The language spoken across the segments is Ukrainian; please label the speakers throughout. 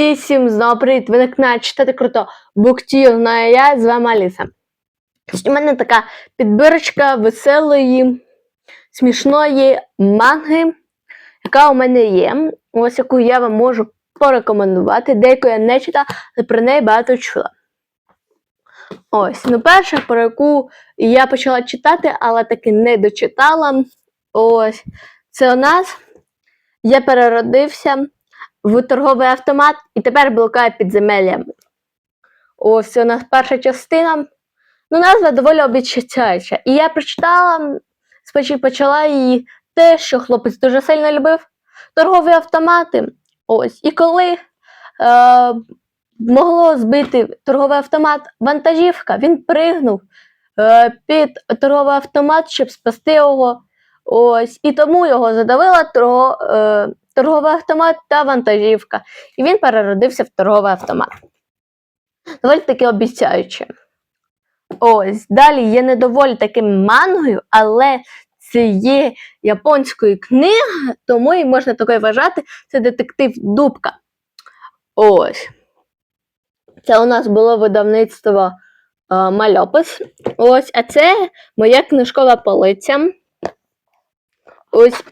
Speaker 1: І всім знову привіт! Ви на каналі читати круто. Буктів знаю я, з вами Аліса. У мене така підбірочка веселої, смішної манги, яка у мене є. Ось яку я вам можу порекомендувати. Деяку я не читала, але про неї багато чула. Ось, ну перша, про яку я почала читати, але таки не дочитала. Ось, це у нас я переродився в торговий автомат і тепер блукає підземелля. Ось у нас перша частина. Ну, назва доволі обіцяюча. І я прочитала, спочатку почала її те, що хлопець дуже сильно любив торгові автомати. Ось. І коли е, могло збити торговий автомат вантажівка, він пригнув е, під торговий автомат, щоб спасти його. Ось. І тому його задавила торго, е, торговий автомат та вантажівка. І він переродився в торговий автомат. Доволі таки обіцяюче. Ось, далі є не доволі таким мангою, але це є японською книга, тому і можна такою вважати, це детектив Дубка. Ось. Це у нас було видавництво е, Мальопис. Ось, а це моя книжкова полиця. Ось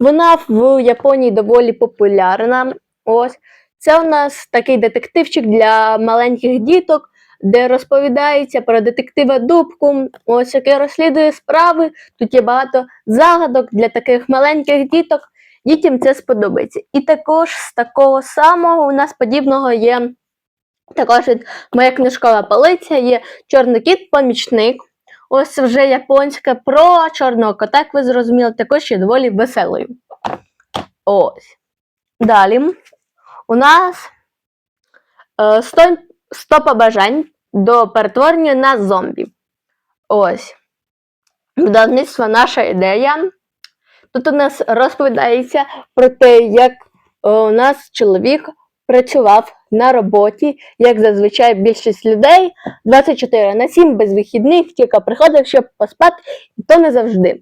Speaker 1: вона в Японії доволі популярна. Ось. Це у нас такий детективчик для маленьких діток, де розповідається про детектива Дубку, ось який розслідує справи. Тут є багато загадок для таких маленьких діток. Дітям це сподобається. І також з такого самого у нас подібного є також моя книжкова полиця, є Чорний кіт, помічник. Ось вже японська про чорного кота, як ви зрозуміли, також є доволі веселою. Ось. Далі у нас е, 100, 100 побажань до перетворення на зомбі. Ось. Видавництво наша ідея. Тут у нас розповідається про те, як е, у нас чоловік працював на роботі, як зазвичай більшість людей 24 на 7 без вихідних, тільки приходив, щоб поспати, і то не завжди.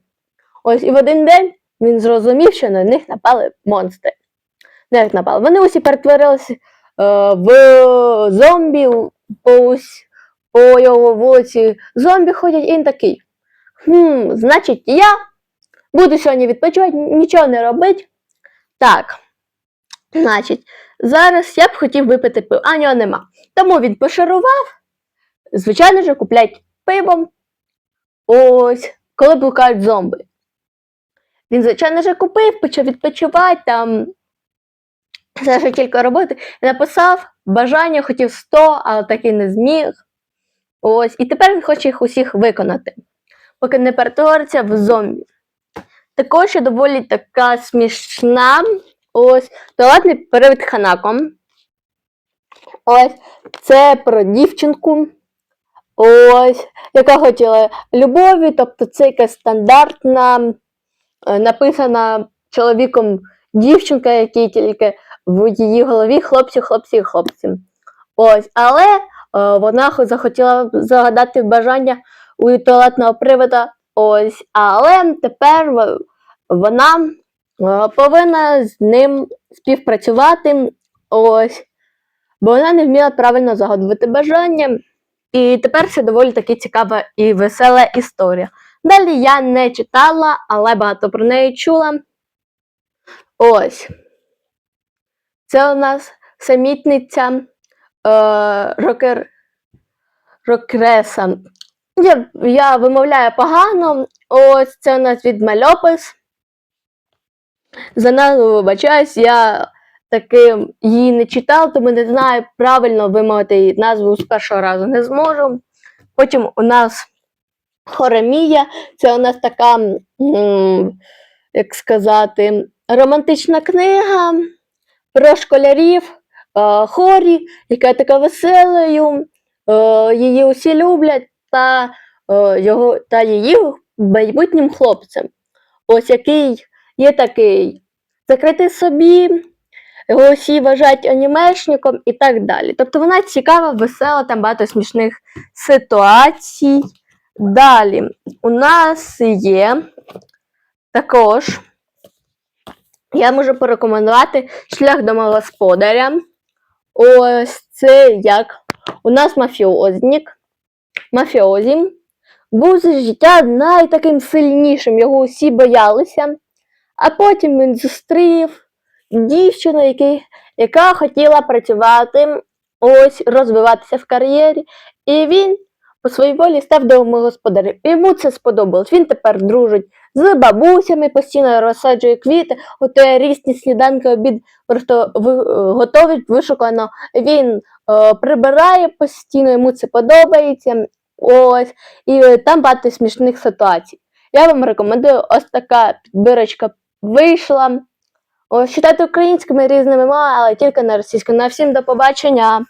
Speaker 1: Ось і в один день він зрозумів, що на них напали монстри. Не як напали. Вони усі перетворилися е, в зомбі по, ось, по його вулиці. Зомбі ходять, і він такий. Хм, значить, я буду сьогодні відпочивати, нічого не робити. Так. Значить, зараз я б хотів випити пиво, а нього нема. Тому він пошарував. Звичайно ж, куплять пиво. Ось, коли блукають зомби. Він, звичайно ж, купив, почав відпочивати там. Це ще кілька роботи. Написав бажання, хотів 100, але так і не зміг. Ось, і тепер він хоче їх усіх виконати, поки не перетвориться в зомбі. Також є доволі така смішна. Ось туалетний привід Ханаком. Ось це про дівчинку. Ось, яка хотіла любові, тобто це якась стандартна, е, написана чоловіком дівчинка, який тільки в її голові хлопці, хлопці, хлопці. Ось, але е, вона хо- захотіла загадати бажання у туалетного привода. Ось, але тепер вона повинна з ним співпрацювати. Ось, бо вона не вміла правильно загадувати бажання. І тепер це доволі таки цікава і весела історія. Далі я не читала, але багато про неї чула. Ось. Це у нас самітниця е, рокер, рокреса. Я, я вимовляю погано. Ось це у нас від мальопис. За назву вибачаюсь, я таки її не читав, тому не знаю правильно вимовити її назву з першого разу не зможу. Потім у нас Хоремія, це у нас така, як сказати, романтична книга про школярів е, хорі, яка така веселою, е, її усі люблять, та, е, його, та її майбутнім хлопцем. Ось який є такий закритий собі, його всі вважають анімешником і так далі. Тобто вона цікава, весела, там багато смішних ситуацій. Далі у нас є також, я можу порекомендувати шлях домогосподаря. Ось це як у нас мафіознік, мафіозі, був життя найтаким сильнішим, його усі боялися. А потім він зустрів дівчину, який, яка хотіла працювати, ось розвиватися в кар'єрі. І він по своїй волі став домогосподарем. Йому це сподобалось. Він тепер дружить з бабусями, постійно розсаджує квіти, готує різні сніданки, обід просто е, готовить вишукано. Він е, прибирає постійно, йому це подобається. Ось, і там багато смішних ситуацій. Я вам рекомендую ось така підбірочка вийшла. Ось читати українськими різними мовами, але тільки на російську. На всім до побачення.